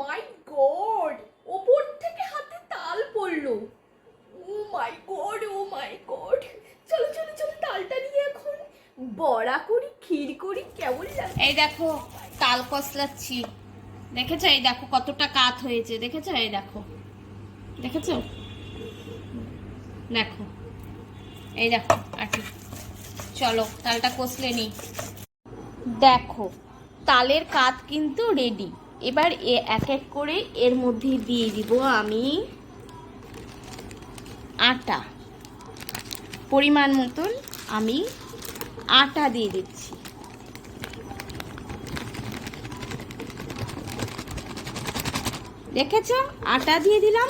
মাই god ওপর থেকে হাতে তাল পড়ল। ও মাই গড ও মাই গড চলো চলো চলো, তালটা নিয়ে এখন বড়া করি, ক্ষীর করি, কেমন লাগে এই দেখো, তাল কসলাচ্ছি। দেখেছ? এই দেখো, কতটা কাত হয়েছে। দেখেছ? এই দেখো। দেখেছ? দেখো। এই দেখো আটি চলো, তালটা কষলে নি দেখো, তালের কাত কিন্তু রেডি এবার এ এক এক করে এর মধ্যে দিয়ে দিব আমি আটা। পরিমাণ মতন আমি আটা দিয়ে দিচ্ছি। দেখেছ? আটা দিয়ে দিলাম।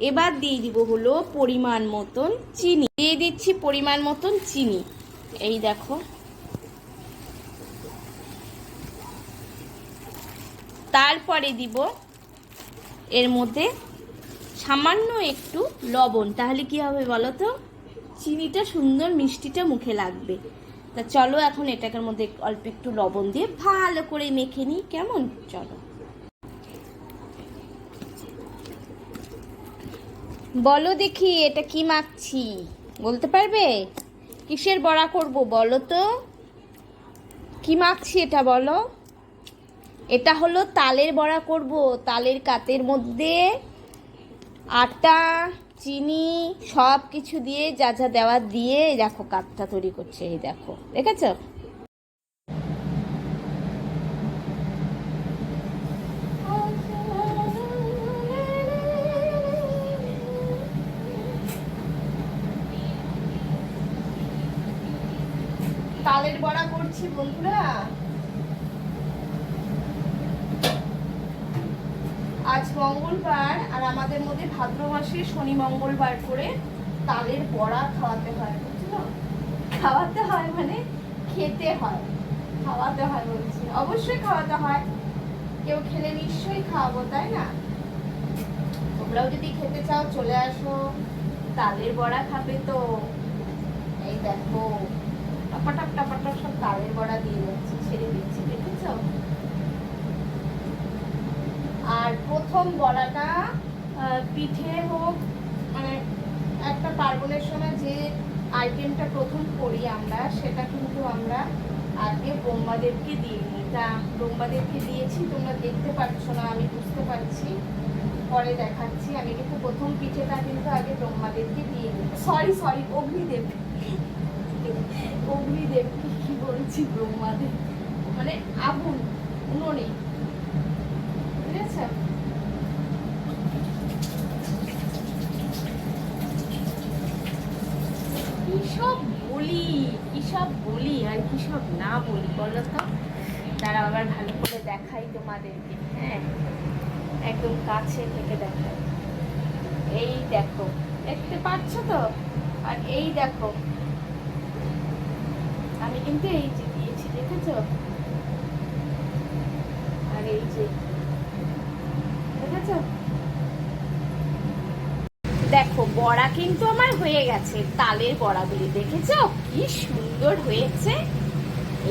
এবার দিয়ে দিব হলো পরিমাণ মতন চিনি। দিয়ে দিচ্ছি পরিমাণ মতন চিনি। এই দেখো। তারপরে দিব এর মধ্যে সামান্য একটু লবণ। তাহলে কি হবে বলো তো চিনিটা সুন্দর, মিষ্টিটা মুখে লাগবে। তা চলো এখন এটাকের মধ্যে অল্প একটু লবণ দিয়ে ভালো করে মেখে নিই। কেমন? চলো। বলো দেখি এটা কি মাখছি? বলতে পারবে? কিসের বড়া করব বলো তো? কি মাখছি এটা বলো? এটা হলো তালের বড়া করব। তালের কাতের মধ্যে আটা, চিনি সব কিছু দিয়ে যা যা দেওয়া দিয়ে দেখো কাতটা তৈরি করছে, এই দেখো। দেখেছ? তালের বড়া করছি বন্ধুরা। আজ মঙ্গলবার আর আমাদের মধ্যে ভাদ্র মাসে শনি মঙ্গলবার করে তালের বড়া খাওয়াতে হয়, বুঝলো খাওয়াতে হয় মানে খেতে হয়, খাওয়াতে হয় বলছি। অবশ্যই খাওয়াতে হয়। কেউ খেলে নিশ্চয়ই খাওয়াবো, তাই না? তোমরাও যদি খেতে চাও, চলে আসো। তালের বড়া খাবে তো। এই দেখো, টপাটপ টপাটপ সব তালের বড়া দিয়ে যাচ্ছে ছেড়ে দিচ্ছি। প্রথম বড়াটা পিঠে হোক মানে একটা পার্বণের সময় যে আইটেমটা প্রথম করি আমরা, সেটা কিন্তু আমরা আগে ব্রহ্মাদেবকে দিয়ে নিই তা ব্রহ্মাদেবকে দিয়েছি, তোমরা দেখতে পাচ্ছ না, আমি বুঝতে পারছি। পরে দেখাচ্ছি, আমি কিন্তু প্রথম পিঠেটা কিন্তু আগে ব্রহ্মাদেবকে দিয়ে নিই সরি সরি অগ্নিদেব। অগ্নিদেব কি বলছি, ব্রহ্মাদেব? মানে আগুন, উনুনে বুঝেছ কি সব বলি সব বলি আর সব না বলি বলো তো? তারা আবার ভালো করে দেখাই তোমাদেরকে হ্যাঁ? একদম কাছে থেকে দেখাই। এই দেখো, দেখতে পাচ্ছ তো? আর এই দেখো। আমি কিন্তু এই যে দিয়েছি, দেখেছ? আর এই যে দেখেছ দেখো, বড়া কিন্তু আমার হয়ে গেছে। তালের বড়াগুলি দেখেছ? কি সুন্দর হয়েছে।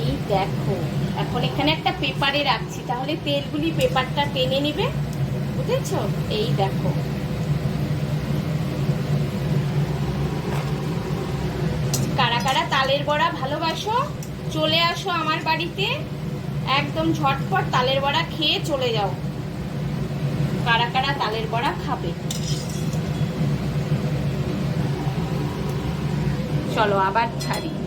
এই দেখো, এখন এখানে একটা পেপারে রাখছি। তাহলে তেলগুলি পেপারটা টেনে নিবে, বুঝেছ? এই দেখো। কারা কারা তালের বড়া ভালোবাসো, চলে আসো আমার বাড়িতে। একদম ঝটপট তালের বড়া খেয়ে চলে যাও। কারা কারা তালের বড়া খাবে? চলো আবার ছাড়ি